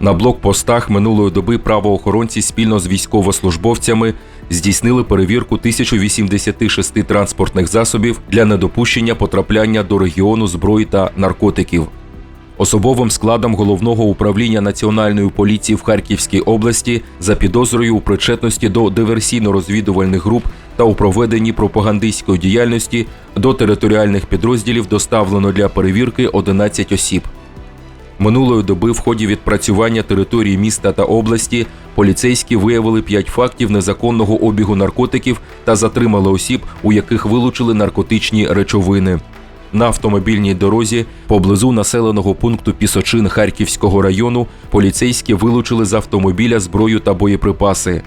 На блокпостах минулої доби правоохоронці спільно з військовослужбовцями здійснили перевірку 1086 транспортних засобів для недопущення потрапляння до регіону зброї та наркотиків. Особовим складом головного управління національної поліції в Харківській області за підозрою у причетності до диверсійно-розвідувальних груп та у проведенні пропагандистської діяльності до територіальних підрозділів доставлено для перевірки 11 осіб. Минулої доби в ході відпрацювання території міста та області поліцейські виявили 5 фактів незаконного обігу наркотиків та затримали осіб, у яких вилучили наркотичні речовини. На автомобільній дорозі поблизу населеного пункту Пісочин Харківського району поліцейські вилучили з автомобіля зброю та боєприпаси.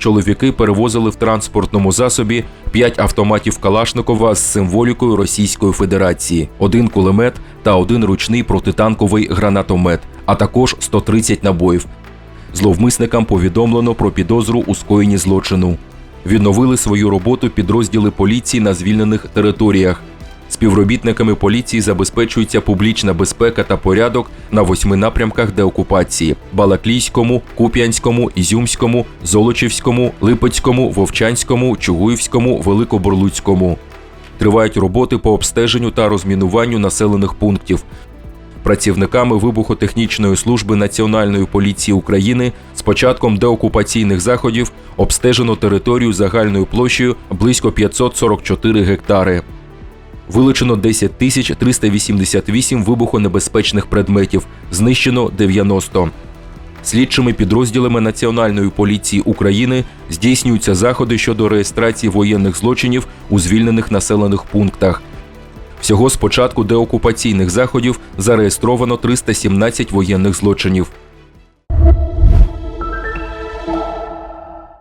Чоловіки перевозили в транспортному засобі 5 автоматів Калашникова з символікою Російської Федерації, один кулемет та один ручний протитанковий гранатомет, а також 130 набоїв. Зловмисникам повідомлено про підозру у скоєнні злочину. Відновили свою роботу підрозділи поліції на звільнених територіях. Співробітниками поліції забезпечується публічна безпека та порядок на восьми напрямках деокупації: Балаклійському, Куп'янському, Ізюмському, Золочівському, Липецькому, Вовчанському, Чугуївському, Великоборлуцькому. Тривають роботи по обстеженню та розмінуванню населених пунктів. Працівниками вибухотехнічної служби Національної поліції України з початком деокупаційних заходів обстежено територію загальною площею близько 544 гектари. Вилучено 10 тисяч 388 вибухонебезпечних предметів, знищено 90. Слідчими підрозділами Національної поліції України здійснюються заходи щодо реєстрації воєнних злочинів у звільнених населених пунктах. Всього з початку деокупаційних заходів зареєстровано 317 воєнних злочинів.